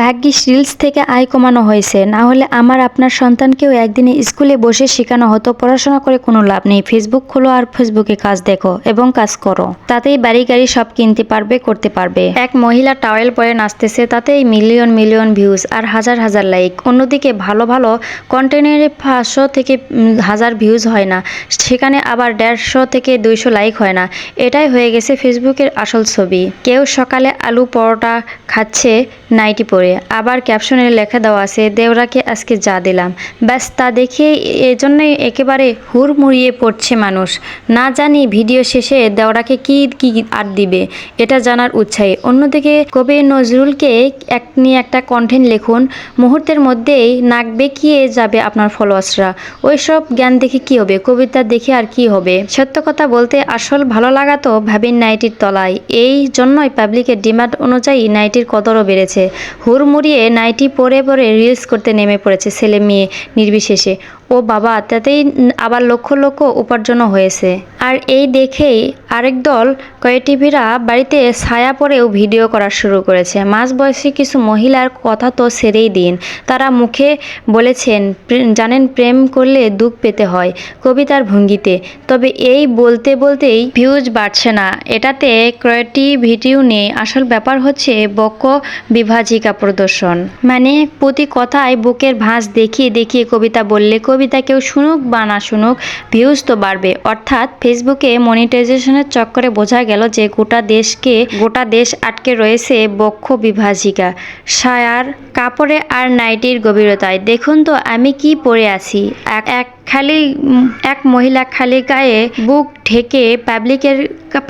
ভাগ্যিস রিলস থেকে আয় কমানো হয়েছে। না হলে আমার আপনার সন্তানকেও একদিনে স্কুলে বসে শেখানো হতো, পড়াশোনা করে কোনো লাভ নেই। ফেসবুক খোলো আর ফেসবুকে কাজ দেখো এবং কাজ করো। তাতেই বাড়ি গাড়ি সব কিনতে পারবে, করতে পারবে। এক মহিলা টাওয়েল পরে নাচতেছে, তাতেই মিলিয়ন মিলিয়ন ভিউজ আর হাজার হাজার লাইক। অন্যদিকে ভালো ভালো কন্টেন্টের পাঁচশো থেকে হাজার ভিউজ হয় না, সেখানে আবার দেড়শো থেকে দুইশো লাইক হয় না। এটাই হয়ে গেছে ফেসবুকের আসল ছবি। কেউ সকালে আলু পরোটা খাচ্ছে, নাইটি পরে। আবার ক্যাপশনে লেখা দেওয়া আছে, দেওরাকে আজকে যা দিলাম। ব্যাস, তা দেখে এজন্যই একেবারে হুড়মুড়িয়ে পড়ছে মানুষ। না জানি ভিডিও শেষে দেওরাকে কি কি আর দিবে, এটা জানার উৎসাহে। অন্যদিকে কবি নজরুলকে এক, নিয়ে একটা কন্টেন্ট লিখুন, মুহূর্তের মধ্যেই নাক বেঁকিয়ে যাবে আপনার ফলোয়ার্সরা ওইসব জ্ঞান দেখে কি হবে? কবিতা দেখে আর কি হবে? সত্য কথা বলতে আসল ভালো লাগা তো ভাবিন নাইটির তলায়। এই জন্যই পাবলিকের ডিমান্ড অনুযায়ী নাইটির কদরও বেড়েছে। হুড়মুড়িয়ে নাইটি পরে পরে রিলস করতে নেমে পড়েছে ছেলে মেয়ে নির্বিশেষে। ও বাবা, তাতেই আবার লক্ষ লক্ষ উপার্জনও হয়েছে। আর এই দেখেই আরেক দল কয়েটিভিরা বাড়িতে ছায়া পরেও ভিডিও করা শুরু করেছে। মাঝ বয়সী কিছু মহিলার কথা তো সেরেই দিন। তারা মুখে বলেছেন জানেন, প্রেম করলে দুঃখ পেতে হয় কবিতার ভঙ্গিতে। তবে এই বলতে বলতেই ভিউজ বাড়ছে না। এটাতে ক্রিয়েটিভিটিও নেই। আসল ব্যাপার হচ্ছে বক্ষ বিভাজিকা প্রদর্শন। মানে প্রতি কথায় বুকের ভাঁজ দেখিয়ে দেখিয়ে কবিতা বললে কবিতা কেউ শুনুক বা না শুনুক ভিউজ তো বাড়বে। অর্থাৎ ফেসবুকে মনিটাইজেশনের চক্করে বোঝা গেল যে গোটা দেশকে, গোটা দেশ আটকে রয়েছে বক্ষ বিভাজিকা। সায়ার কাপড়ে আর নাইটির গভীরতায়। দেখুন তো, আমি কি পরে আছি? এক খালি, এক মহিলা খালি গায়ে বুক ঢেকে পাবলিকের,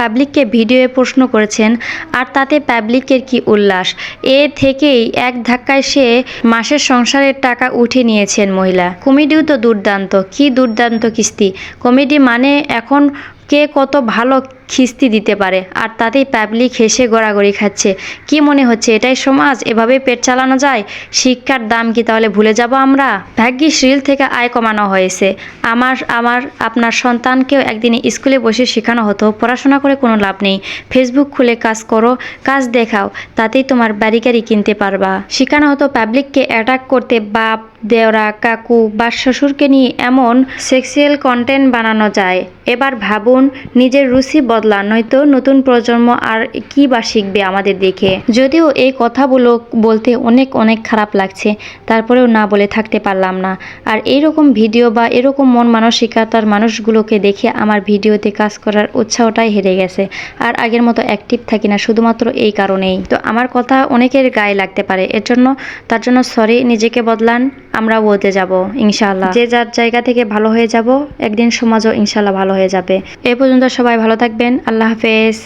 পাবলিককে ভিডিওয়ে প্রশ্ন করেছেন, আর তাতে পাবলিকের কি উল্লাস? এ থেকেই এক ধাক্কায় সে মাসের সংসারের টাকা উঠে নিয়েছেন মহিলা। কমেডিও তো দুর্দান্ত। কি দুর্দান্ত কিস্তি। কমেডি মানে এখন কে কত ভালো খিস্তি দিতে পারে। আর তাতেই পাবলিক হেসে গড়াগড়ি খাচ্ছে। কি মনে হচ্ছে, এটাই সমাজ? এভাবে পেট চালানো যায়? শিক্ষার দাম কি তাহলে ভুলে যাব আমরা? ভাগ্যিস রিল থেকে আয় কমানো হয়েছে। আমার আমার, আপনার সন্তানকেও একদিন স্কুলে বসে শেখানো হতো, পড়াশোনা করে কোনো লাভ নেই। ফেসবুক খুলে কাজ করো, কাজ দেখাও, তাতেই তোমার বাড়ি গাড়ি কিনতে পারবা। শেখানো হতো পাবলিককে অ্যাটাক করতে বাপ, দেওরা, কাকু বা শ্বশুরকে নিয়ে এমন সেক্সুয়াল কন্টেন্ট বানানো যায়। এবার ভাবুন, নিজের রুচি বদলান নয়তো নতুন প্রজন্ম আর কি বা শিখবে আমাদের দেখে। যদিও এই কথাগুলো বলতে অনেক অনেক খারাপ লাগছে, তারপরেও না বলে থাকতে পারলাম না। আর এইরকম ভিডিও বা এরকম মন মানসিকতার মানুষগুলোকে দেখে আমার ভিডিওতে কাজ করার উৎসাহটাই হেরে গেছে। আর আগের মতো অ্যাক্টিভ থাকি না, শুধুমাত্র এই কারণেই। তো আমার কথা অনেকের গায়ে লাগতে পারে, এর জন্য, তার জন্য সরি নিজেকে বদলান আমরা বলতে যাব, ইনশাআল্লাহ। যে যার জায়গা থেকে ভালো হয়ে যাব, একদিন সমাজও ইনশাআল্লাহ ভালো হয়ে যাবে। এ পর্যন্ত সবাই ভালো থাকবেন। আল্লাহ হাফেজ।